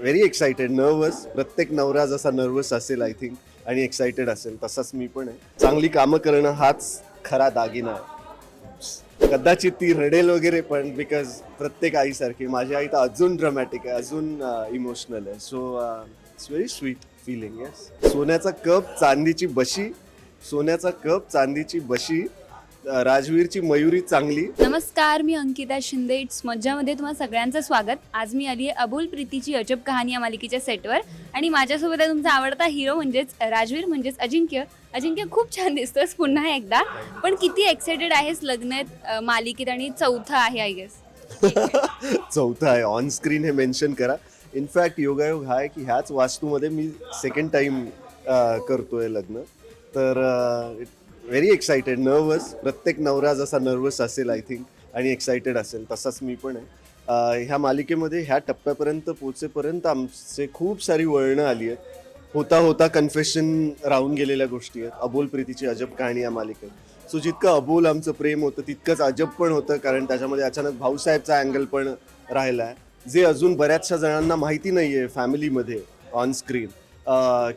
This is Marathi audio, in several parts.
व्हेरी एक्सायटेड नर्वस प्रत्येक नवरा जसा नर्वस असेल आय थिंक आणि एक्सायटेड असेल तसाच मी पण आहे. चांगली कामं करणं हाच खरा दागिना आहे. कदाचित ती रडेल वगैरे पण बिकॉज प्रत्येक आईसारखी माझी आई तर अजून ड्रमॅटिक आहे अजून इमोशनल आहे. So it's very sweet feeling yes सोन्याचा कप चांदीची बशी. सोन्याचा कप चांदीची बशी. राजवीरची मयुरी चांगली. नमस्कार मी अंकिता शिंदे. इट्स मज्जामध्ये तुम्हा सगळ्यांचं स्वागत. आज मी आली आहे अबोल प्रीतीची अजब कहाणी या मालिकेच्या सेटवर. आणि माझ्यासोबत आहे तुमचा आवडता हिरो म्हणजेच राजवीर म्हणजेच अजिंक्य. अजिंक्य खूप छान दिसतोस पुन्हा एकदा. पण किती एक्सायटेड आहेस लग्न अं, मालिकेत आणि चौथं आहे आय गेस चौथं आहे. ऑन स्क्रीन हे मेन्शन करा. इनफॅक्ट योगायोग हा आहे की ह्याच वास्तूमध्ये मी सेकंड टाइम करतोय लग्न. तर व्हेरी एक्सायटेड नर्वस प्रत्येक नवरा जसा नर्वस असेल आय थिंक आणि एक्सायटेड असेल तसाच मी पण आहे. ह्या मालिकेमध्ये ह्या टप्प्यापर्यंत पोचेपर्यंत आमचे खूप सारी वळणं आली आहेत. होता होता कन्फेशन राहून गेलेल्या गोष्टी आहेत. अबोल प्रीतीची अजब कहाणी या मालिकेत. सो जितकं अबोल आमचं प्रेम होतं तितकंच अजब पण होतं कारण त्याच्यामध्ये अचानक भाऊसाहेबचा अँगल पण राहिला आहे जे अजून बऱ्याचशा जणांना माहिती नाही आहे फॅमिलीमध्ये ऑन स्क्रीन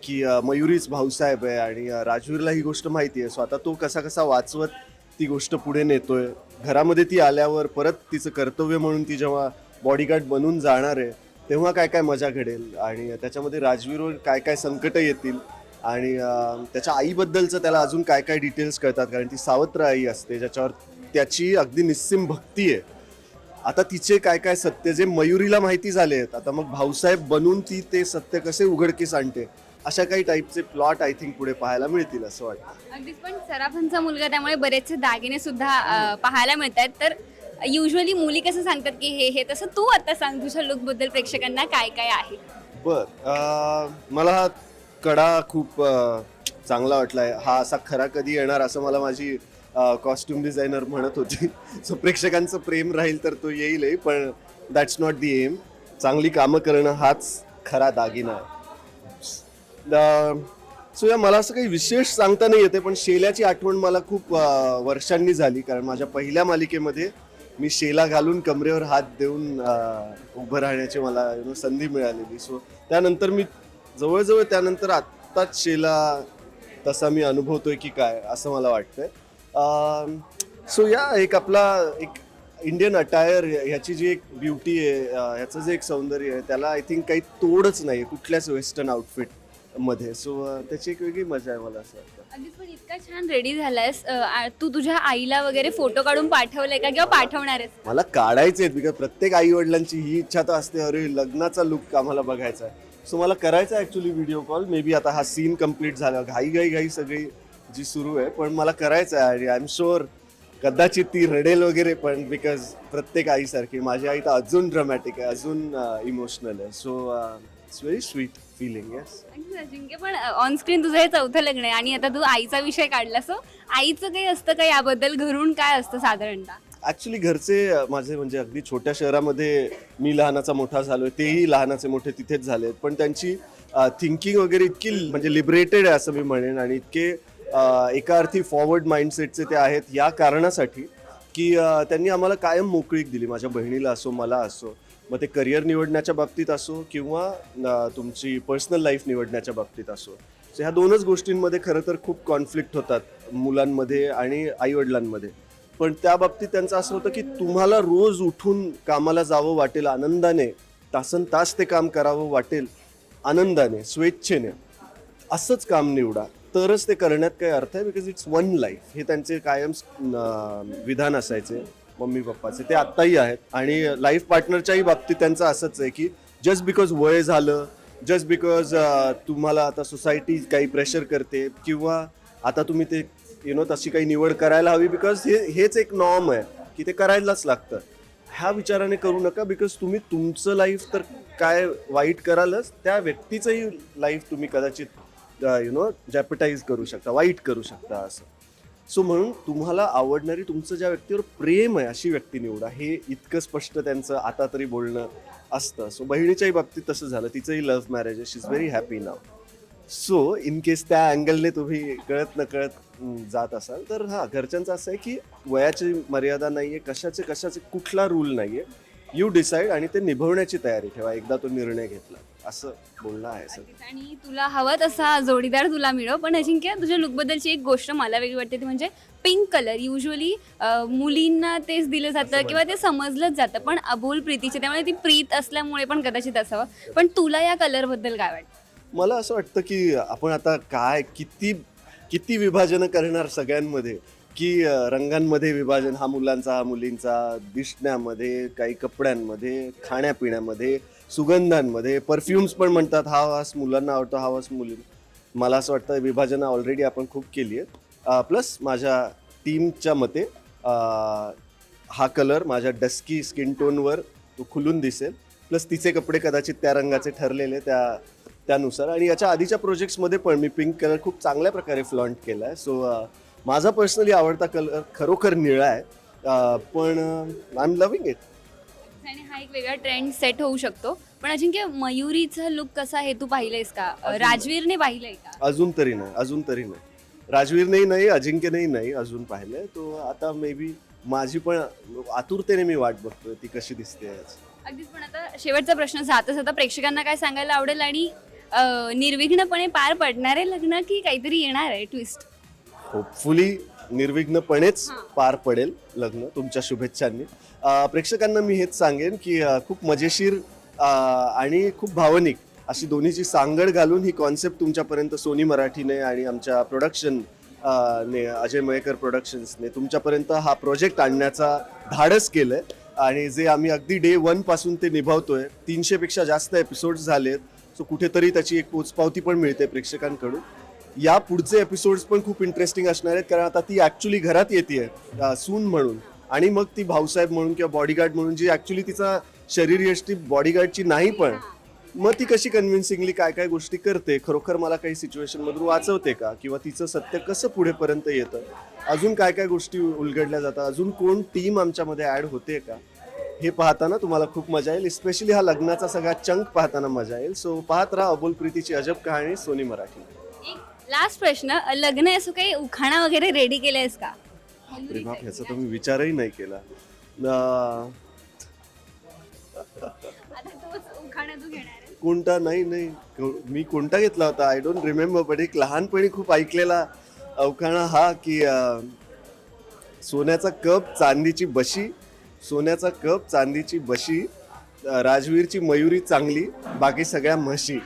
की मयुरीच भाऊसाहेब आहे आणि राजवीरला ही गोष्ट माहिती आहे. सो आता तो कसा कसा वाचवत ती गोष्ट पुढे नेतोय? घरामध्ये ती आल्यावर परत तिचं कर्तव्य म्हणून ती जेव्हा बॉडीगार्ड बनून जाणार आहे तेव्हा काय काय मजा घडेल? आणि त्याच्यामध्ये राजवीरवर काय काय संकट येतील? आणि त्याच्या आईबद्दलचं त्याला अजून काय काय डिटेल्स कळतात? कारण ती सावत्र आई असते ज्याच्यावर त्याची अगदी निस्सिम भक्ती आहे. आता तिचे काय काय सत्य जे मयुरीला माहिती झाले आहेत आता मग भाऊसाहेब बनून ती ते सत्य कसे उघडकीस आणते अशा काही टाईपचे प्लॉट आय थिंक पुढे पाहायला मिळतील असं वाटतं. अगदीच पण सराफांचा मुलगा त्यामुळे बरेचसे दागिने सुद्धा अं, पाहायला मिळत आहेत तर युजली मुली कसं सांगतात की हे हे तसं तू आता सांग तुझ्या लुकबद्दल प्रेक्षकांना काय काय आहे? बर अं, मला हा कडा खूप अं, चांगला वाटलाय. हा असा खरा कधी येणार असं मला माझी कॉस्ट्युम डिझायनर म्हणत होती. सो प्रेक्षकांचं प्रेम राहील तर तो येईलही पण दॅट्स नॉट दी एम चांगली कामं करणं हाच खरा दागिना आहे. सो या मला असं काही विशेष सांगता नाही येते पण शेल्याची आठवण मला खूप वर्षांनी झाली कारण माझ्या पहिल्या मालिकेमध्ये मी शेला घालून कमरेवर हात देऊन उभं राहण्याची मला यु नो संधी मिळालेली. सो त्यानंतर मी जवळजवळ त्यानंतर आत्ताच शेला तसा मी अनुभवतोय की काय असं मला वाटतंय. सो या एक आपला एक इंडियन अटायर ह्याची जी एक ब्युटी आहे ह्याचं जे एक सौंदर्य आहे त्याला आय थिंक काही तोडच नाही कुठल्याच वेस्टर्न आउटफिटमध्ये. सो त्याची एक वेगळी मजा आहे मला असं वाटतं. अगदीच पण इतका छान रेडी झालायस. अं, तू तुझ्या आईला वगैरे फोटो काढून पाठवलाय का किंवा पाठवणार आहेस मला काढायचे आहेत बिकॉज प्रत्येक आई वडिलांची ही इच्छा तर असते अरे लग्नाचा लुक आम्हाला बघायचा आहे. सो मला करायचा actually video call may be आता हा सीन कंप्लीट झाला. घाई घाई घाई सगळी जी सुरू आहे पण मला करायचं आहे आणि आय एम शुअर कदाचित ती रडेल वगैरे पण बिकॉज प्रत्येक आईसारखी माझी आई तर अजून ड्रामॅटिक आहे अजून इमोशनल आहे. So it's very sweet feeling yes Ajinkya पण ऑन स्क्रीन तुझं हे चौथं लग्न आहे आणि आता तू आईचा विषय काढला सो आईचं काही असतं का याबद्दल? घरून काय असतं साधारणतः? ॲक्च्युली घरचे माझे म्हणजे अगदी छोट्या शहरामध्ये मी लहानाचा मोठा झालोय तेही लहानाचे मोठे तिथेच झालेत. पण त्यांची थिंकिंग वगैरे इतकी म्हणजे लिबरेटेड आहे असं मी म्हणेन. आणि इतके एका अर्थी फॉरवर्ड माइंडसेटचे ते आहेत. या कारणासाठी की त्यांनी आम्हाला कायम मोकळीक दिली. माझ्या बहिणीला असो मला असो. मग ते करिअर निवडण्याच्या बाबतीत असो किंवा तुमची पर्सनल लाईफ निवडण्याच्या बाबतीत असो. सो ह्या दोनच गोष्टींमध्ये खरं तर खूप कॉन्फ्लिक्ट होतात मुलांमध्ये आणि आईवडिलांमध्ये. पण त्या बाबतीत त्यांचं असं होतं की तुम्हाला रोज उठून कामाला जावं वाटेल आनंदाने. तासन तास ते काम करावं वाटेल आनंदाने स्वेच्छेने. असंच काम निवडा. तरच ते करण्यात काही अर्थ आहे बिकॉज इट्स वन लाईफ हे त्यांचे कायम विधान असायचे मम्मी पप्पाचे. ते आत्ताही आहेत. आणि लाईफ पार्टनरच्याही बाबतीत त्यांचं असंच आहे की जस्ट बिकॉज वय झालं जस्ट बिकॉज तुम्हाला आता सोसायटी काही प्रेशर करते किंवा आता तुम्ही ते यु नो तशी काही निवड करायला हवी बिकॉज हे हेच एक नॉर्म आहे की ते करायलाच लागतं. ह्या विचाराने करू नका बिकॉज तुम्ही तुमचं लाईफ तर काय वाईट करालच त्या व्यक्तीचंही लाईफ तुम्ही कदाचित यु नो जॅपटाईज करू शकता वाईट करू शकता असं. सो म्हणून तुम्हाला आवडणारी तुमचं ज्या व्यक्तीवर प्रेम आहे अशी व्यक्ती निवडा. हे इतकं स्पष्ट त्यांचं आता तरी बोलणं असतं. सो बहिणीच्याही बाबतीत तसं झालं. तिचंही लव्ह मॅरेज आहे. She is very happy now so in case त्या अँगलने तुम्ही कळत न कळत जात असाल तर हा घरच्यांचं असं आहे की वयाची मर्यादा नाही आहे कशाचे कशाचे कुठला रूल नाही आहे यू डिसाईड आणि ते निभवण्याची तयारी ठेवा. एकदा तो निर्णय घेतला. असं बोलणं आहे सर. आणि तुला हवा तसा जोडीदार तुला मिळव पण अजिंक्य तुझ्या लुकबद्दलची एक गोष्ट मला वेगळी वाटते ती म्हणजे पिंक कलर युजली मुलींना तेच दिलं जातं किंवा ते समजलंच जातं पण अबोल प्रीतीचे त्यामुळे ती प्रीत असल्यामुळे पण कदाचित असावं. पण तुला या कलरबद्दल काय वाटतं? मला असं वाटतं की आपण आता काय किती किती विभाजन करणार सगळ्यांमध्ये? की रंगांमध्ये विभाजन हा मुलांचा हा मुलींचा दिसण्यामध्ये काही कपड्यांमध्ये खाण्यापिण्यामध्ये सुगंधांमध्ये. परफ्युम्स पण म्हणतात हा वास मुलांना आवडतो हा वास मुली मला असं वाटतं विभाजन ऑलरेडी आपण खूप केली आहेत. प्लस माझ्या टीमच्या मते हा कलर माझ्या डस्की स्किन टोनवर तो खुलून दिसेल. प्लस तिचे कपडे कदाचित त्या रंगाचे ठरलेले त्या त्यानुसार. आणि याच्या आधीच्या प्रोजेक्ट्समध्ये पण मी पिंक कलर खूप चांगल्या प्रकारे फ्लॉन्ट केला आहे सो माझा पर्सनली आवडता कलर खरोखर निळा आहे. पण आय एम लव्हिंग इट आणि हा एक वेगळा ट्रेंड सेट होऊ शकतो. पण अजिंक्य मयुरीचा लुक कसा आहे? तू पाहिलंयस का? राजवीरने पाहिलंय का? अजून तरी नाही अजून तरी नाही. राजवीरनेही नाही अजिंक्यनेही नाही अजून पाहिलंय. तो आता मे बी माझी पण आतुरतेने मी वाट बघतोय ती कशी दिसते आज अगदीच पण आता शेवटचा प्रश्न जाता जाता प्रेक्षकांना काय सांगायला आवडेल आणि निर्विघ्नपणे पार पडणारे लग्न की काहीतरी येणार आहे ट्विस्ट होपफुली निर्विघ्नपणेच. पार पडेल लग्न तुमच्या शुभेच्छांनी. अं, प्रेक्षकांना मी हेच सांगेन की अं, खूप मजेशीर अं, आणि खूप भावनिक अशी दोन्हीची सांगड घालून ही कॉन्सेप्ट तुमच्यापर्यंत सोनी मराठीने आणि आमच्या प्रोडक्शन ने अजय मयेकर प्रोडक्शन्सने तुमच्यापर्यंत हा प्रोजेक्ट आणण्याचा धाडस केलंय. आणि जे आम्ही अगदी डे वनपासून ते निभावतोय तीनशे पेक्षा जास्त एपिसोड्स झालेत. सो कुठेतरी त्याची एक पोचपावती पण मिळते प्रेक्षकांकडून. या पुढचे एपिसोड्स पण खूप इंटरेस्टिंग असणार आहेत कारण आता ती ॲक्च्युली घरात येते सून म्हणून. आणि मग ती भाऊसाहेब म्हणून किंवा बॉडीगार्ड म्हणून जी ॲक्च्युली तिचा शरीरयष्टी बॉडीगार्डची नाही पण मग ती कशी कन्व्हिन्सिंगली काय काय गोष्टी करते? खरोखर मला काही सिच्युएशनमधून वाचवते का? किंवा तिचं सत्य कसं पुढेपर्यंत येतं? अजून काय काय गोष्टी उलगडल्या जातात? अजून कोण टीम आमच्यामध्ये ॲड होते का? हे पाहताना तुम्हाला खूप मजा येईल स्पेशली हा लग्नाचा सगळा चंक पाहताना मजा येईल. सो पाहत राहा अबोल प्रीतीची अजब कहाणी सोनी मराठी. लास्ट प्रश्न लग्न असं काही उखाणा वगैरे रेडी केलंयस का? अरे बाप ह्याचा तर मी विचारही नाही केला. अं, आता तोच उखाणा तू घेणार आहे कोणता? नाही नाही. को- मी कोणता घेतला होता? आय डोंट रिमेंबर पण एक लहानपणी खूप ऐकलेला अवखाणा हा की अं, सोन्याचा कप चांदीची बशी. सोन्याचा कप चांदीची बशी. अं, राजवीरची मयुरी चांगली. बाकी सगळ्या म्हशी.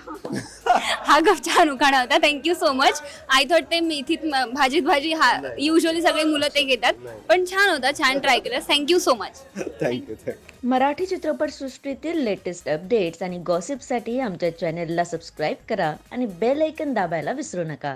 हा गप छान उखाणा होता. Thank you so much I thought ते मेथीत म- भाजीत भाजी हा युजली सगळे मुलं ते घेतात. पण छान होता छान ट्राय केलं. Thank you so much thank you thank you Marathi चित्रपटसृष्टीतील लेटेस्ट अपडेट्स आणि गॉसिपसाठी आमच्या चॅनेलला सबस्क्राईब करा आणि बेल ऐकन दाबायला विसरू नका.